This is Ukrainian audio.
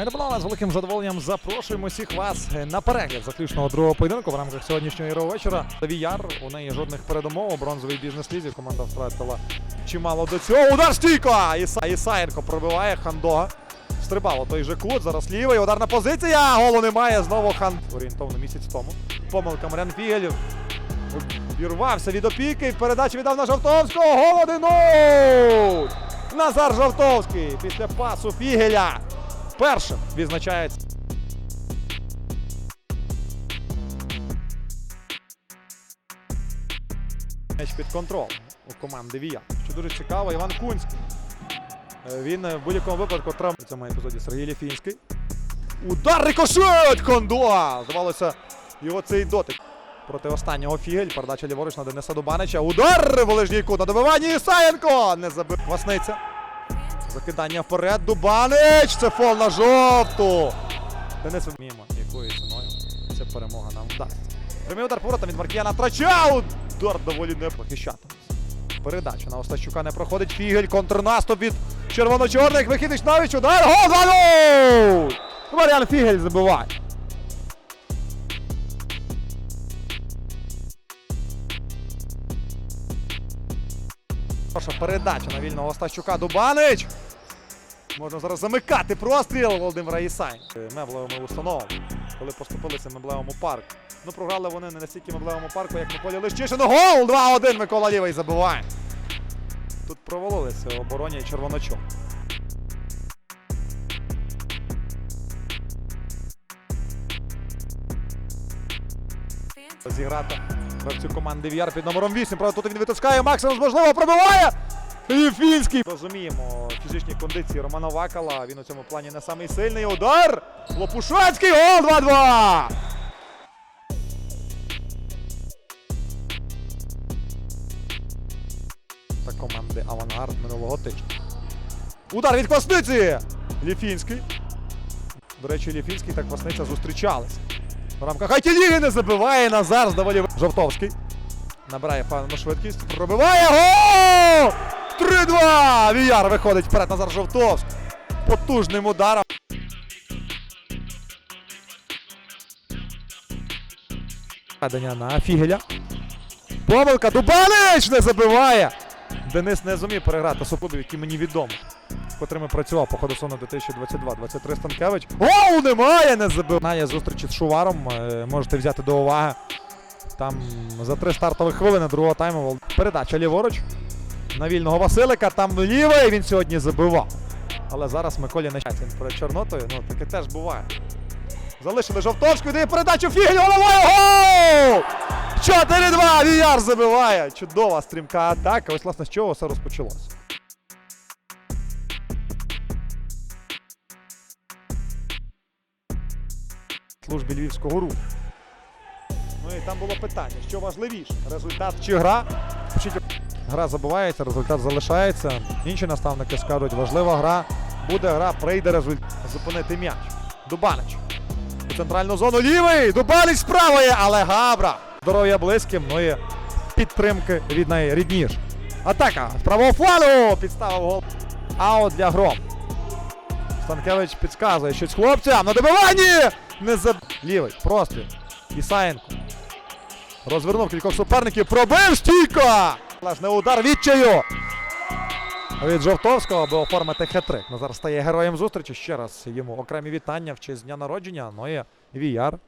Ми не з великим задоволенням запрошуємо всіх вас на перегляд заключного другого поєдинку в рамках сьогоднішнього ігрового вечора. Віяр, у неї жодних передумов у бронзовій бізнес-лізі. Команда втратила чимало до цього. Удар стійка! Іса... Ісаєнко пробиває Хандога. Стрибало той же кут, зараз лівий, ударна позиція. Голу немає. Знову хан. Орієнтовно місяць тому. Помилка Марян Фігелів. Вірвався від опіки. Передачу віддав на Жовтовського. Гол 1-0! Назар Жовтовський після пасу Фігеля. Першим відзначається. М'яч під контролем у команди Вія. Що дуже цікаво, Іван Кунський. Е, Він е, в будь-якому випадку травм у цьому епізоді Сергій Ліфінський. Удар рикошет! Кондуа! Здавалося, його цей дотик. Проти останнього Фігель. Передача ліворуч на Дениса Дубанича. Удар! Волежній кут на добиванні Ісаєнко! Не забив. Васниця. Закидання вперед. Дубанич! Це фол на жовту! Денис вміємо, якою ціною ця перемога нам вдасться. Прямий удар поворотом від Маркіяна Трача. Удар доволі не похищатиметься. Передача на Остащука не проходить. Фігель, контрнаступ від червоно-чорних. Вихідич навіть удар. Гол 2-0! Маріан Фігель забиває. Хороша передача на вільного Остащука. Дубанич! Можна зараз замикати простріл Володимира Ісай. Меблевими установами, коли поступилися Меблевому парку. Ну, програли вони не настільки Меблевому парку, як Миколі Лищишин. Гол! 2-1 Микола Лівий забиває. Тут провалилися в обороні червоночок. Зіграти гравцю команди В'яр під номером 8. Правда, тут він витискає максимум можливо пробиває. Єфінський. Розуміємо фізичні кондиції Романа Вакала. Він у цьому плані не самий сильний. Удар. Лопушацький. Гол 2-2. Та команди Авангард минулого тижня. Удар від Квасниці! Ліфінський. До речі, Ліфінський та Квасниця зустрічалися. В рамках Айтіліги не забиває Назар з доволі Жовтовський. Набирає певну швидкість. Пробиває гол! 3-2! Віяр виходить вперед Назар Жовтовський. Потужним ударом. Ведення на Фігеля. Помилка. Дубанич не забиває. Денис не зумів переграти суклубів, які мені відомі. Котрими працював по ходу сону 2022-23 Станкевич. Гол немає, не забив. Знає зустрічі з Шуваром. е, Можете взяти до уваги. Там за три стартових хвилини другого тайму передача ліворуч. На вільного Василика. Там лівий він сьогодні забивав. Але зараз Миколі не щастя. Перед Чорнотою. Ну, таке теж буває. Залишили Жовтовську, дає передачу Фігель, головою гол! 4-2, Віяр забиває. Чудова стрімка атака. Ось, власне, з чого все розпочалося. Службі Львівського руху. Ну і там було питання, що важливіше, результат чи гра? Гра забувається, результат залишається. Інші наставники скажуть, важлива гра, буде гра, прийде результат. Зупинити м'яч. Дубанич. У центральну зону лівий. Дубанич з правої, але Габра. Здоров'я близьким, ну і підтримки від найрідніш. Атака з правого флану. Підставив гол. Аут для гром. Станкевич підказує щось хлопцям на добиванні. Не за... Лівий. Простріл. Ісаєнко. Розвернув кількох суперників. Пробив стійко! Лажний удар відчаю. Від Жовтовського, аби оформити хетрик. Назар стає героєм зустрічі. Ще раз йому окремі вітання в честь дня народження. Ну і Віяр